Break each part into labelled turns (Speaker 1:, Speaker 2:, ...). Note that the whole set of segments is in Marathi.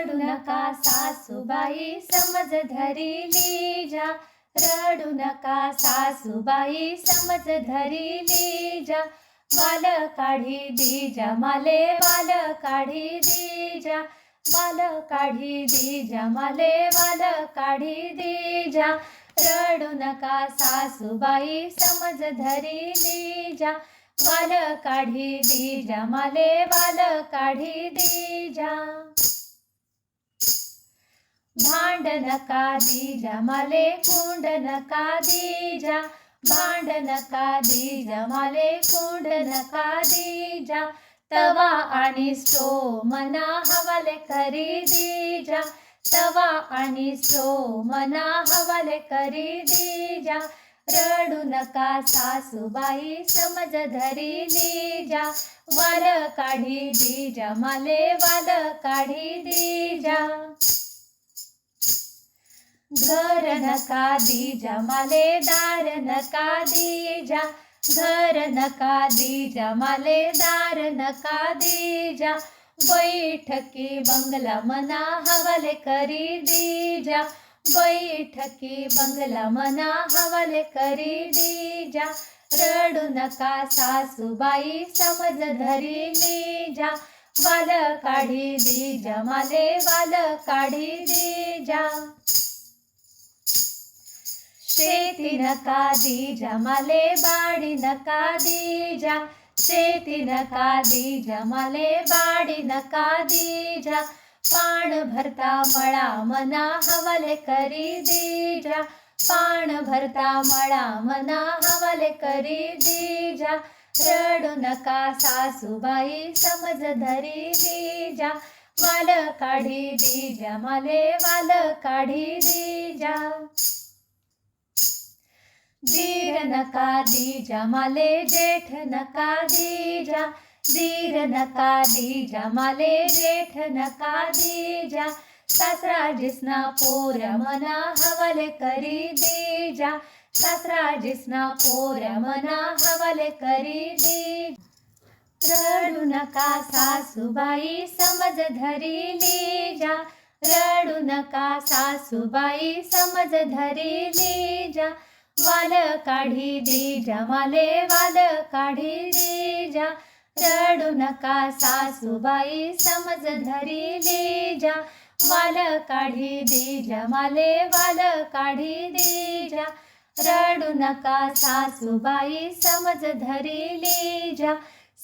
Speaker 1: रडू नका सासूबाई समज धरिली जा. रडू नका सासूबाई समज धरिली जा. वाल काढी दीजा माले वाल काढी दीजा. वाल काढी दीजा माले वाल काढी दीजा. रडू नका सासूबाई समज धरिली जा. वाल काढी दीजा माले वाल काढी दीजा. भांड नका दीजा माले कुंड नका दीजा भांड नका दीजा माले कुंड नका दीजा तवा आणि स्टो मना हवाले करी दीजा तवा आणि स्टो मना हवाले करी दीजा रडू नका सासूबाई समज धरी दीजा वाल काढी दीजा माले वाल काढी दीजा. घर नका दीजा मालेदार नका दीजा घर नका दीजा मालेदार नका दीजा बैठकी बंगला मना हवाले करी दीजा बैठकी बंगला मना हवाले करी दीजा रडू नका सासूबाई समज धरी लीजा वाल काढी दीजा माले वाल काढी दीजा. शेती नका दीजा माले बाडी नका दीजा. शेती नका दीजा माले बाडी नका दीजा. पाण भरता मळा मना हवाले करी दीजा. पाण भरता मळा मना हवाले करी दीजा. रडू नका सासूबाई समज धरी दीजा. वाल काढी दीजा माले वाल काढी दीजा. दीर नका दीजा माले जेठ नका दीजा. दीर नका दीजा माले जेठ नका दीजा. सासरा जिसना पोऱ्या मना हवाले करी दीजा. सासरा जिसना पोऱ्या मना हवाले करी दी रडू नका सासूबाई समज धरी लीजा. रडू नका सासूबाई समज धरी लीजा. वाल काढी दीजा माले वाल काढी दीजा. रडू नका सासूबाई समज धरी लीजा वाल काढी दीजा माले वाल काढी दीजा. रडू नका सासूबाई समज धरी लीजा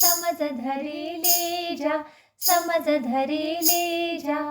Speaker 1: समज धरी लीजा समज धरी लीजा